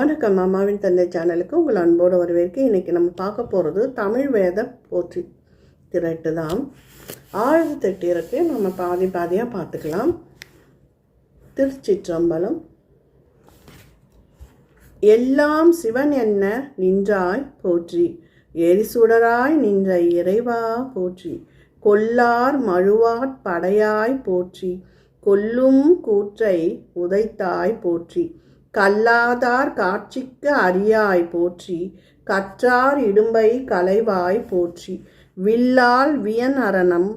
வணக்கம் அம்மாவின் தந்தை சேனலுக்கு உங்கள் அன்போடு வரவேற்க இன்றைக்கி நம்ம பார்க்க போகிறது தமிழ் வேத போற்றி திரட்டு தான். ஆயிரத்தெட்டு இருக்கு நம்ம பாதி பாதியாக பார்த்துக்கலாம். திருச்சிற்றம்பலம். எல்லாம் சிவன் என்ன நின்றாய் போற்றி. எரிசுடராய் நின்ற இறைவா போற்றி. கொல்லார் மழுவாட் படையாய் போற்றி. கொல்லும் கூற்றை உதைத்தாய் போற்றி. கல்லாதார் காட்சிக்கு அறியாய் போற்றி கற்றார் இடும்பை கலைவாய் போற்றி வில்லால் வியன் அரணம்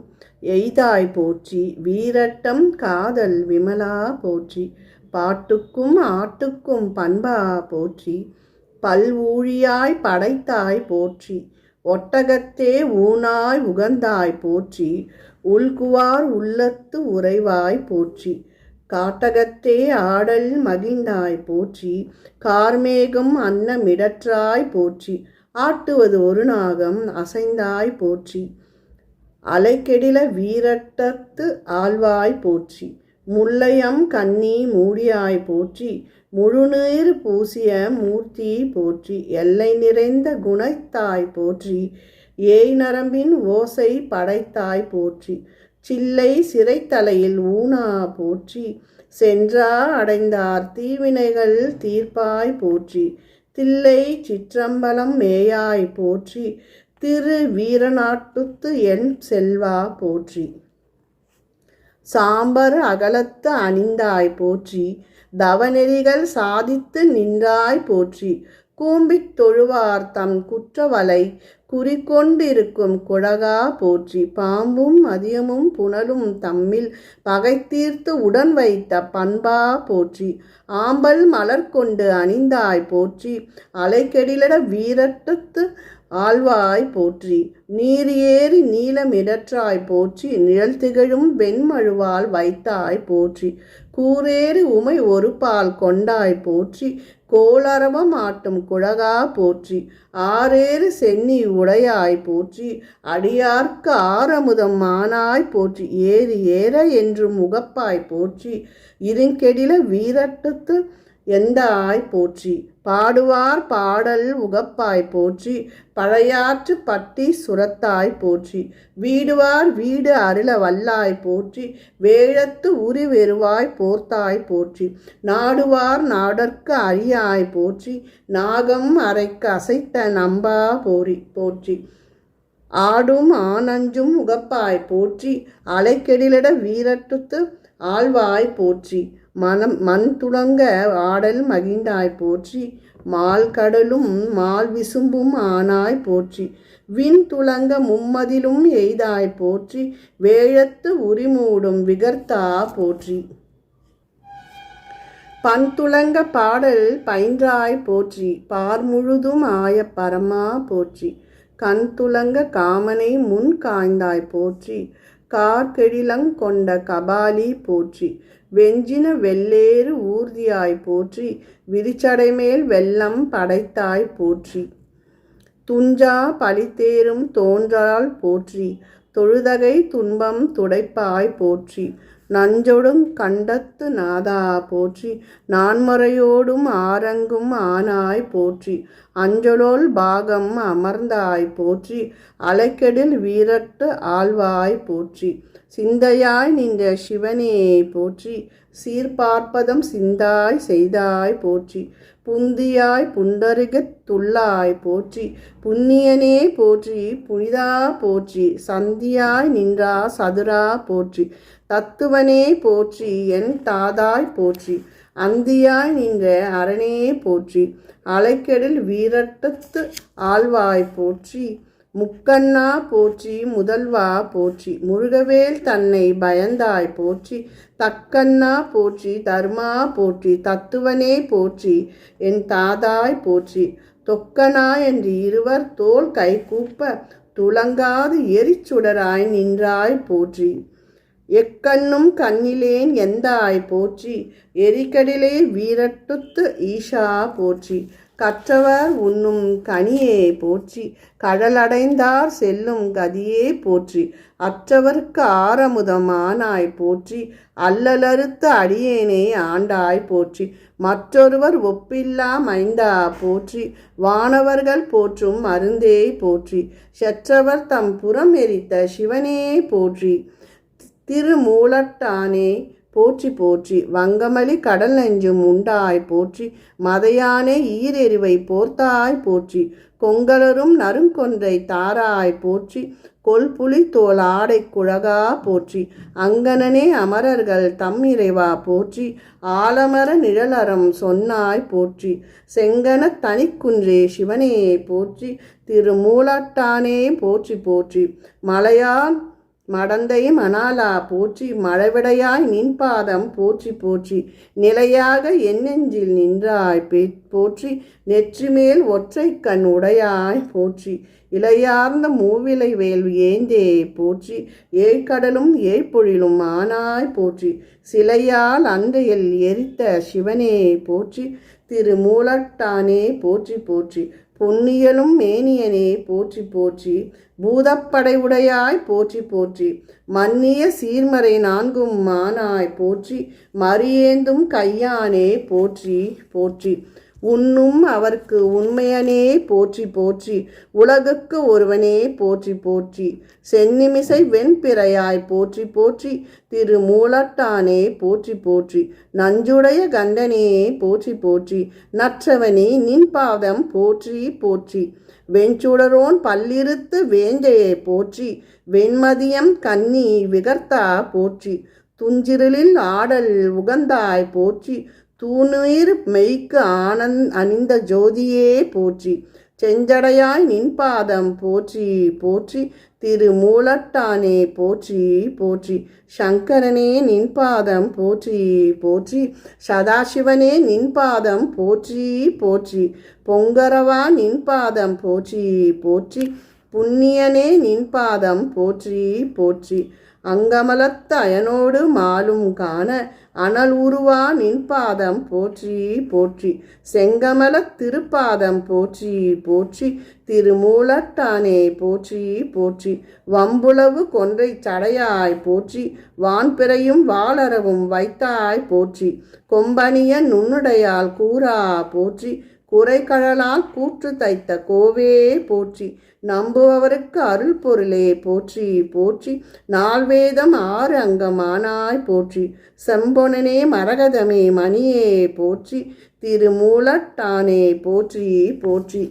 எய்தாய் போற்றி வீரட்டம் காதல் விமலா போற்றி பாட்டுக்கும் ஆட்டுக்கும் பண்பா போற்றி பல்வூழியாய் படைத்தாய் போற்றி ஒட்டகத்தே ஊனாய் உகந்தாய் போற்றி உள்குவார் உள்ளத்து உறைவாய் போற்றி காட்டகத்தே ஆடல் மகிழ்ந்தாய் போற்றி கார்மேகம் அன்னமிடற்றாய் போற்றி ஆட்டுவது ஒரு நாகம் அசைந்தாய் போற்றி அலைக்கெடில வீரட்டத்து ஆழ்வாய் போற்றி முல்லையம் கண்ணி மூடியாய் போற்றி முழுநீர் பூசிய மூர்த்தி போற்றி எல்லை நிறைந்த குணத்தாய் போற்றி ஏய் நரம்பின் ஓசை படைத்தாய் போற்றி சில்லை சிறைத்தலையில் ஊனா போற்றி சென்றா அடைந்தார் தீவினைகள் தீர்ப்பாய் போற்றி தில்லை சிற்றம்பலம் மேயாய் போற்றி திரு வீரநாட்டுத்து என் செல்வா போற்றி. சாம்பர் அகலத்து அணிந்தாய் போற்றி தவநெறிகள் சாதித்து நின்றாய் போற்றி கூம்பித் தொழுவார் தம் குற்றவலை குறிக்கொண்டிருக்கும் குழகா போற்றி பாம்பும் மதியமும் புனலும் தம்மில் பகை தீர்த்து உடன் வைத்த பண்பா போற்றி. ஆம்பல் மலர் கொண்டு அணிந்தாய் போற்றி. அலைக்கெடிலட வீரட்டத்து ஆழ்வாய் போற்றி. நீர் ஏறி நீலமிடற்றாய் போற்றி. நிழல் திகழும் வெண்மழுவால் வைத்தாய் போற்றி. கூரேறு உமை ஒரு பால் கொண்டாய் போற்றி. கோளரவம் ஆட்டும் குழகா போற்றி. ஆறேறு சென்னி உடையாய் போற்றி. அடியார்க்கு ஆரமுதம் மானாய் போற்றி. ஏறு ஏற என்று முகப்பாய் போற்றி. இருங்கெடில வீரட்டத்து எந்தாய் போற்றி. பாடுவார் பாடல் உகப்பாய் போற்றி பழையாற்று பட்டி சுரத்தாய் போற்றி. வீடுவார் வீடு அருள வல்லாய் போற்றி வேழத்து உரி வெறுவாய் போர்த்தாய் போற்றி. நாடுவார் நாடற்கு அரியாய் போற்றி நாகம் அரைக்கு அசைத்த நம்பா போரி போற்றி. ஆடும் ஆனஞ்சும் உகப்பாய் போற்றி அலைக்கெடிலிட வீரட்டுத்து ஆழ்வாய் போற்றி. மனம் மண் துளங்க ஆடல் மகிழ்ந்தாய் போற்றி மால் கடலும் மால் விசும்பும் ஆனாய் போற்றி. விண் துளங்க மும்மதிலும் எய்தாய் போற்றி வேழத்து உரிமூடும் விகர்த்தா போற்றி. பண்துளங்க பாடல் பயின்றாய் போற்றி பார் முழுதும் ஆய பரமா போற்றி. கண் துளங்க காமனை முன் காய்ந்தாய் போற்றி கார்கெழிலங் கொண்ட கபாலி போற்றி. வெஞ்சின வெள்ளேறு ஊர்தியாய் போற்றி. விரிச்சடைமேல் வெள்ளம் படைத்தாய் போற்றி. துஞ்சா பழித்தேரும் தோன்றால் போற்றி. தொழுதகை துன்பம் துடைப்பாய் போற்றி. நஞ்சொடும் கண்டத்து நாதா போற்றி. நான்மறையோடும் ஆரங்கும் ஆனாய் போற்றி. அஞ்சலோல் பாகம் அமர்ந்தாய் போற்றி. அலைக்கெடில் வீரட்டு ஆழ்வாய் போற்றி. சிந்தையாய் நின்ற சிவனே போற்றி. சீர்பார்ப்பதம் சிந்தாய் செய்தாய் போற்றி. புந்தியாய் புண்டருகத் துள்ளாய் போற்றி. புண்ணியனே போற்றி. புனிதா போற்றி. சந்தியாய் நின்றா சதுரா போற்றி. தத்துவனே போற்றி என் தாதாய் போற்றி. அந்தியாய் நின்ற அரணே போற்றி. அலைக்கெடில் வீரட்டத்து ஆழ்வாய் போற்றி. முக்கண்ணா போற்றி முதல்வா போற்றி. முருகவேல் தன்னை பயந்தாய் போற்றி. தக்கண்ணா போற்றி தர்மா போற்றி. தத்துவனே போற்றி என் தாதாய் போற்றி. தொக்கனா என்று இருவர் தோல் கை கூப்ப துளங்காது எரிச்சுடராய் நின்றாய் போற்றி. எக்கண்ணும் கண்ணிலேன் எந்தாய் போற்றி? எரிக்கடிலே வீரட்டுத்து ஈஷா போற்றி. கற்றவர் உண்ணும் கனியே போற்றி. கடலடைந்தார் செல்லும் கதியே போற்றி. அற்றவர்க்கு ஆரமுதமானாய் போற்றி. அல்லலறுத்த அடியேனே ஆண்டாய் போற்றி. மற்றொருவர் ஒப்பில்லா மைந்தா போற்றி. வானவர்கள் போற்றும் மருந்தே போற்றி. செற்றவர் தம் புறம் எரித்த சிவனே போற்றி. திருமூலட்டானே போற்றி போற்றி வங்கமலி கடல் நெஞ்சும் உண்டாய் போற்றி மதையானே ஈரெறிவை போர்த்தாய் போற்றி கொங்கலரும் நறுங்கொன்றை தாராய் போற்றி கொல்புலி தோல் ஆடை குழகா போற்றி அங்கனனே அமரர்கள் தம் இறைவா போற்றி ஆலமர நிழலறம் சொன்னாய் போற்றி செங்கன தனிக்குன்றே சிவனே போற்றி திருமூலட்டானே போற்றி போற்றி மலையான் மடந்தை மணாலா போற்றி மழவிடையாய் நின் பாதம் போற்றி போற்றி. நிலையாக என்னெஞ்சில் நின்றாய் போற்றி நெற்றி மேல் ஒற்றை கண் உடையாய் போற்றி. இலையார்ந்த மூவிலை வேல் ஏந்தே போற்றி. ஏழ்கடலும் ஏழ்பொழிலும் ஆனாய் போற்றி. சிலையால் அன்றையில் எரித்த சிவனே போற்றி. திருமூலட்டானே போற்றி போற்றி. பொன்னியலும் மேனியனே போற்றி போற்றி. பூதப்படை உடையாய் போற்றி போற்றி. மன்னிய சீர்மறை நான்கும் மானாய் போற்றி. மரியேந்தும் கையானே போற்றி போற்றி. உன்னும் அவர்க்கு உண்மையனே போற்றி போற்றி உலகுக்கு ஒருவனே போற்றி போற்றி சென்னிமிசை வெண்பிறையாய் போற்றி போற்றி திரு மூலட்டானே போற்றி போற்றி நஞ்சுடைய கண்டனே போற்றி போற்றி நற்றவனே நின் பாதம் போற்றி போற்றி வெஞ்சுடரோன் பல்லிருத்து வேஞ்சையை போற்றி வெண்மதியம் கன்னி விகர்த்தா போற்றி துஞ்சிருளில் ஆடல் உகந்தாய் போற்றி தூணுயிர் மெய்க்கு ஆனந்த் அணிந்த ஜோதியே போற்றி. செஞ்சடையாய் நின்பாதம் போற்றி போற்றி. திரு மூலட்டானே போற்றி போற்றி. சங்கரனே நின்பாதம் போற்றி போற்றி. சதாசிவனே நின்பாதம் போற்றி போற்றி. பொங்கரவா நின்பாதம் போற்றி போற்றி. புண்ணியனே நின்பாதம் போற்றி போற்றி. அங்கமலத்த அயனோடு மாலும் காண அனல் உருவா நின்பாதம் போற்றி போற்றி. செங்கமல திருப்பாதம் போற்றி போற்றி. திருமூலட்டானே போற்றி போற்றி. வம்புளவு கொன்றை சடையாய் போற்றி. வான்பிறையும் வாளரவும் வைத்தாய் போற்றி. கொம்பனிய நுண்ணுடையால் கூறா போற்றி. உரைகடலால் கூற்று தைத்த கோவே போற்றி. நம்புபவருக்கு அருள் பொருளே போற்றி போற்றி. நால்வேதம் ஆறு அங்கமானாய் போற்றி. செம்பொனனே மரகதமே மணியே போற்றி. திருமூலட்டானே போற்றி போற்றி.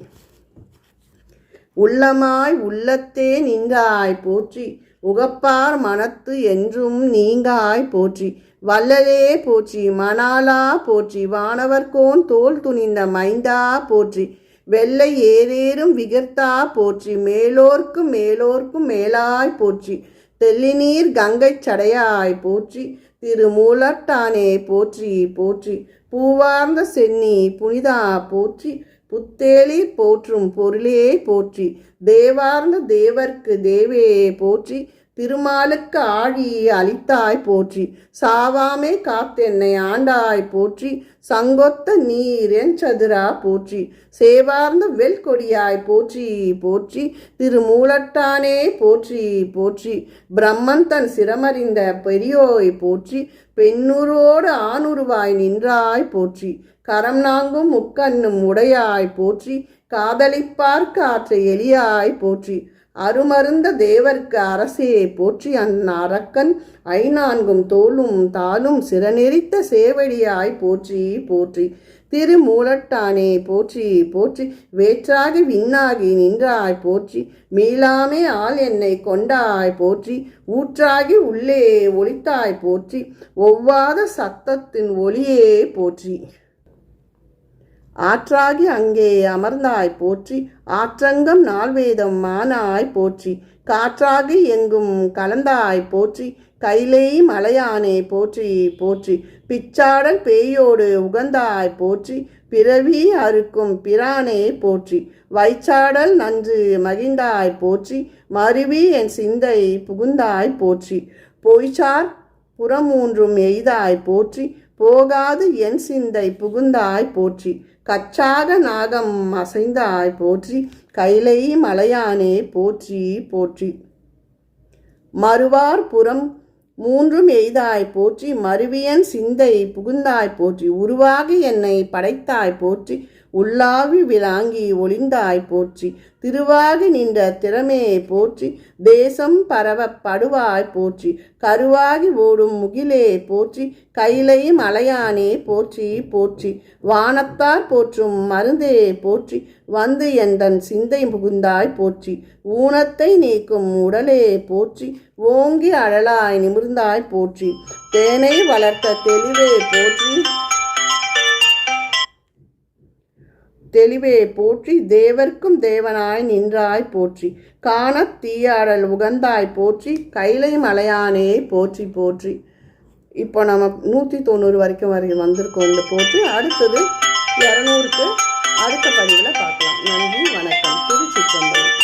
உள்ளமாய் உள்ளத்தே நீங்காய் போற்றி. உகப்பார் மனத்து என்றும் நீங்காய் போற்றி. வல்லலே போற்றி மணாலா போற்றி வானவர்கோன் தோல் துணிந்த மைந்தா போற்றி வெள்ளை ஏதேறும் விகர்த்தா போற்றி மேலோர்க்கும் மேலோர்க்கும் மேலாய் போற்றி தெல்லிநீர் கங்கை சடையாய் போற்றி திருமூலட்டானே போற்றி போற்றி பூவார்ந்த சென்னி புனிதா போற்றி புத்தேலி போற்றும் பொருளே போற்றி தேவார்ந்த தேவர்க்கு தேவே போற்றி திருமாலுக்கு ஆழி அளித்தாய் போற்றி. சாவாமே காத்தென்னை ஆண்டாய் போற்றி. சங்கொத்த நீரென் சதுரா போற்றி. சேவார்ந்த வெல்கொடியாய் போற்றி போற்றி. திருமூலட்டானே போற்றி போற்றி. பிரம்மன் தன் சிரமறிந்த பெரியோய் போற்றி. பெண்ணுரோடு ஆணுருவாய் நின்றாய் போற்றி. கரம் நாங்கும் முக்கண்ணும் உடையாய் போற்றி. காதலிப்பார்க்கு ஆற்ற எலியாய் போற்றி. அருமருந்த தேவர்க்கு அரசே போற்றி அந்நரக்கன் ஐநான்கும் தோலும் தாளும் சிறநெறித்த சேவடியாய் போற்றி போற்றி. திருமூலட்டானே போற்றி போற்றி. வேற்றாகி விண்ணாகி நின்றாய் போற்றி. மீளாமே ஆள் என்னை கொண்டாய் போற்றி. ஊற்றாகி உள்ளே ஒளித்தாய் போற்றி. ஒவ்வாத சத்தத்தின் ஒளியே போற்றி. ஆற்றாகி அங்கே அமர்ந்தாய் போற்றி ஆற்றங்கம் நால்வேதம் மானாய் போற்றி காற்றாகி எங்கும் கலந்தாய் போற்றி கைலை மலையானே போற்றி போற்றி பிச்சாடல் பேயோடு உகந்தாய் போற்றி பிறவி அறுக்கும் பிரானே போற்றி வைச்சாடல் நன்று மகிழ்ந்தாய் போற்றி மருவி என் சிந்தை புகுந்தாய் போற்றி பொய்ச்சார் புறமூன்றும் எய்தாய் போற்றி போகாது என் சிந்தை புகுந்தாய் போற்றி கச்சாக நாகம் அசைந்தாய் போற்றி கைலை மலையானே போற்றி போற்றி. மறுவார் புறம் மூன்றும் எய்தாய் போற்றி மருவியன் சிந்தை புகுந்தாய் போற்றி உருவாகி என்னை படைத்தாய் போற்றி உள்ளாவி விளாங்கி ஒளிந்தாய் போற்றி. திருவாகி நின்ற திறமையை போற்றி. தேசம் பரவ படுவாய் போற்றி. கருவாகி ஓடும் முகிலே போற்றி. கைலை மலையானே போற்றி போற்றி. வானத்தார் போற்றும் மருந்தே போற்றி. வந்து எந்தன் சிந்தை புகுந்தாய் போற்றி. ஊனத்தை நீக்கும் உடலே போற்றி. ஓங்கி அழலாய் நிமிர்ந்தாய் போற்றி. தேனை வளர்த்த தெளிவே போற்றி. தெளிவே போற்றி தேவர்க்கும் தேவனாய் நின்றாய் போற்றி. காணத் தீயாடல் உகந்தாய் போற்றி. கைலை மலையானே போற்றி போற்றி. இப்போ நம்ம நூற்றி தொண்ணூறு வரைக்கும் வரை வந்திருக்கோம் இந்த போற்றி. அடுத்தது இரநூறுக்கு அடுத்த பதிவில் பார்க்கலாம். நன்றி வணக்கம். திருச்சிற்றம்பலம்.